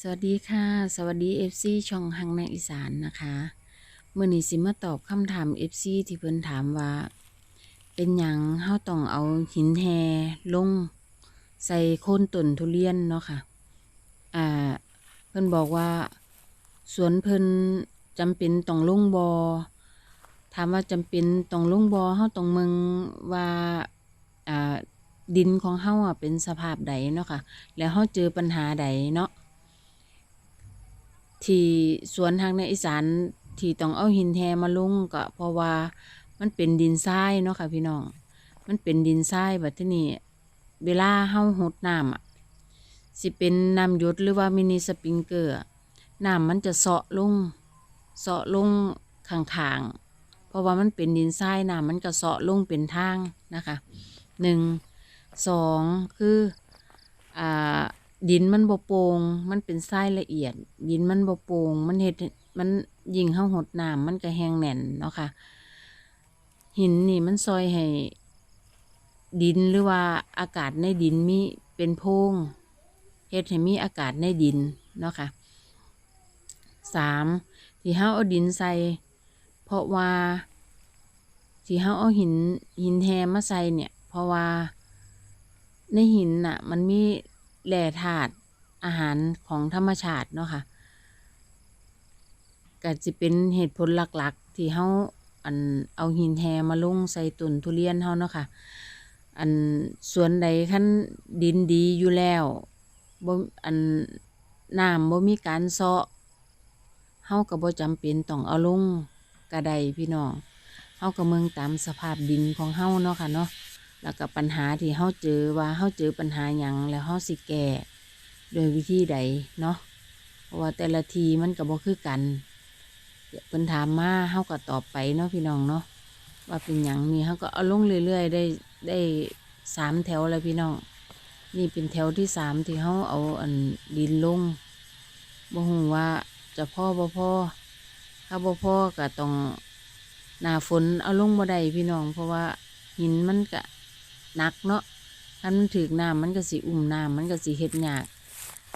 สวัสดีค่ะ สวัสดี FC ช่องหังในอีสานนะคะเมื่อนี้สิมาตอบคำถาม FC ที่เพิ่นถามว่า เป็นหยังเฮาต้องเอาหินแฮลง ใส่โคนต้นทุเรียนเนาะค่ะอ่าเพิ่นบอกว่า สวนเพิ่นจำเป็นต้องลงบอถามว่าจำเป็นต้องลงบอเฮาต้องเมืองว่าอ่าดินของเฮาอะเป็นสภาพใดเนาะค่ะ แล้วเฮาเจอปัญหาใดเนาะ ที่สวนทางในอีสานที่ต้องเอาหินแฮมาลงก็เพราะว่ามันเป็นดินทรายเนาะค่ะพี่น้อง มันเป็นดินทรายบัดทีนี้เวลาเฮาหดน้ำอะสิเป็นน้ำหยดหรือว่ามินิสปริงเกอร์น้ำมันจะเซาะลงเซาะลงข้างๆเพราะว่ามันเป็นดินทรายน้ำมันก็เซาะลงเป็นทางนะคะหนึ่งสองคืออ่า ดินมันบ่โปร่งมันเป็นทรายละเอียด ดินมันบ่โปร่งมันเฮ็ดมันยิ่งเฮาหดน้ำมันก็แห้งแน่นเนาะค่ะ หินนี่มันซอยให้ ดินหรือว่าอากาศในดินมีเป็นโพงเฮ็ดให้มีอากาศในดินเนาะค่ะสามที่เฮาเอาดินใส่ เพราะว่าที่เฮาเอาหินหินแฮมาใส่เนี่ย เพราะว่าในหินน่ะ มันมี แร่ธาตุอาหารของธรรมชาติเนาะค่ะก็สิเป็นเหตุผลหลักๆ ที่เฮาอันเอาหินแฮมาลงใส่ต้นทุเรียนเฮาเนาะค่ะ อันสวนใดคั้นดินดีอยู่แล้วบ่อันน้ำบ่มีการเซาะเฮาก็บ่จำเป็นต้องเอาลงก็ไดพี่น้องเฮาก็เมืองตามสภาพดินของเฮาเนาะค่ะเนาะ แล้วก็ปัญหาที่เฮาเจอว่าเฮาเจอปัญหาหยังแล้วเฮาสิแก้โดยวิธีใดเนาะเพราะว่าแต่ละทีมันก็บ่คือกันเพิ่นถามมาเฮาก็ตอบไปเนาะพี่น้องเนาะว่าเป็นหยังนี่เฮาก็เอาลงเรื่อยๆได้ได้สามแถวแล้วพี่น้องนี่เป็นแถวที่สามที่เฮาเอาอันดินลงบ่ฮู้ว่าจะพ่อบ่พ่อถ้าบ่พ่อก็ต้องหน้าฝนเอาลงบ่ได้พี่น้อง เพราะว่าหินมันก็ นักเนาะคันมันถึกน้ำมันก็สิอุ่มน้ำมันก็สิเฮ็ดยาก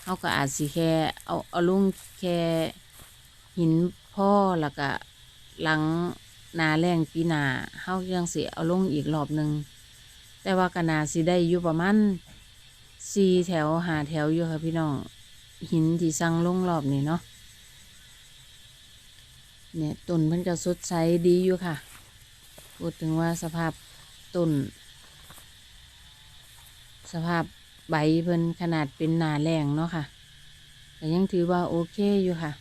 เขาก็อาจสิแค่เอาเอาลุงแค่หินพ่อแล้วก็หลังนาแรงปีหนาเขายังสิเอาลงอีกรอบหนึ่งแต่ว่าก็นาสิได้อยู่ประมาณสี่แถวหาแถวอยู่ค่ะพี่น้องหินที่สั่งลงรอบนี้เนาะเนี่ยต้นมันก็สดใสดีอยู่ค่ะพูดถึงว่าสภาพต้น สภาพใบเพิ่นขนาดเป็นหนาแรงเนาะค่ะแต่ยังถือว่าโอเคอยู่ค่ะ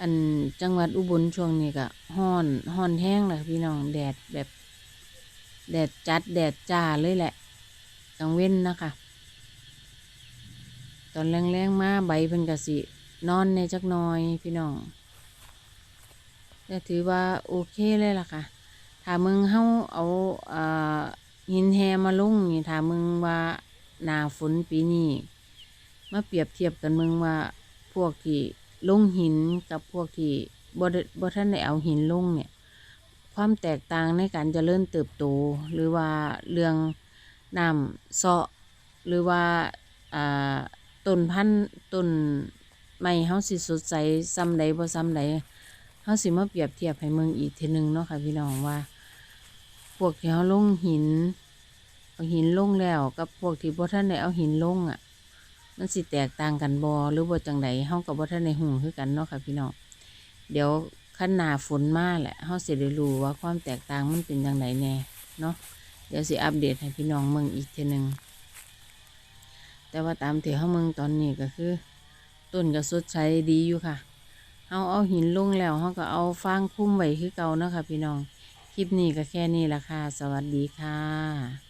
อันจังหวัดอุบลช่วงนี้ก็ฮ้อนฮ้อนแห้งเลยพี่น้องแดดแบบ แดดจัดแดดจ้าเลยแหละกลางเว้นนะคะ ตอนแรงๆมาใบเพิ่นก็สินอนในจักน้อยพี่น้องแต่ถือว่าโอเคเลยล่ะค่ะ ถ้ามึงเฮาเอาอ่า หินแฮมาลงนี่ถามมึงว่าหนาฝนปีนี้มาเปรียบเทียบกันมึงว่าพวกที่ลงหินกับพวกที่บ่ได้บ่ทันได้เอาหินลงเนี่ย ความแตกต่างในการจเจริญเติบโต หรือว่าเรื่องน้ำเซาะหรือว่าอ่าต้นพันธุ์ต้นไม้เฮาสิสดใสซ้ำใดบ่ซ้ำใดเฮาสิมาเปรียบเทียบให้มึงอีกทีหนึงเนาะค่ะพี่น้องว่า พวกที่เขาลงหิน เอาหินลงแล้วกับพวกที่บ่ท่านได้เอาหินลงอะ มันสิแตกต่างกันบ่หรือบ่จังใดเฮากับบ่ท่านได้หูคือกันเนาะค่ะพี่น้องเดี๋ยวขั้นหนาฝนมาแหละเฮาสิได้รู้ว่าความแตกต่างมันเป็นจังไดแน่เนาะเดี๋ยวสิอัปเดตให้พี่น้องเมืองอีกทีหนึงแต่ว่าตามที่เฮาเมืองตอนนี้ก็คือต้นก็สดใสดีอยู่ค่ะเฮาเอาหินลงแล้วเฮาก็เอาฟางคุ้มไว้คือเก่าเนาะค่ะพี่น้อง คลิปนี้ก็แค่นี้ละค่ะ สวัสดีค่ะ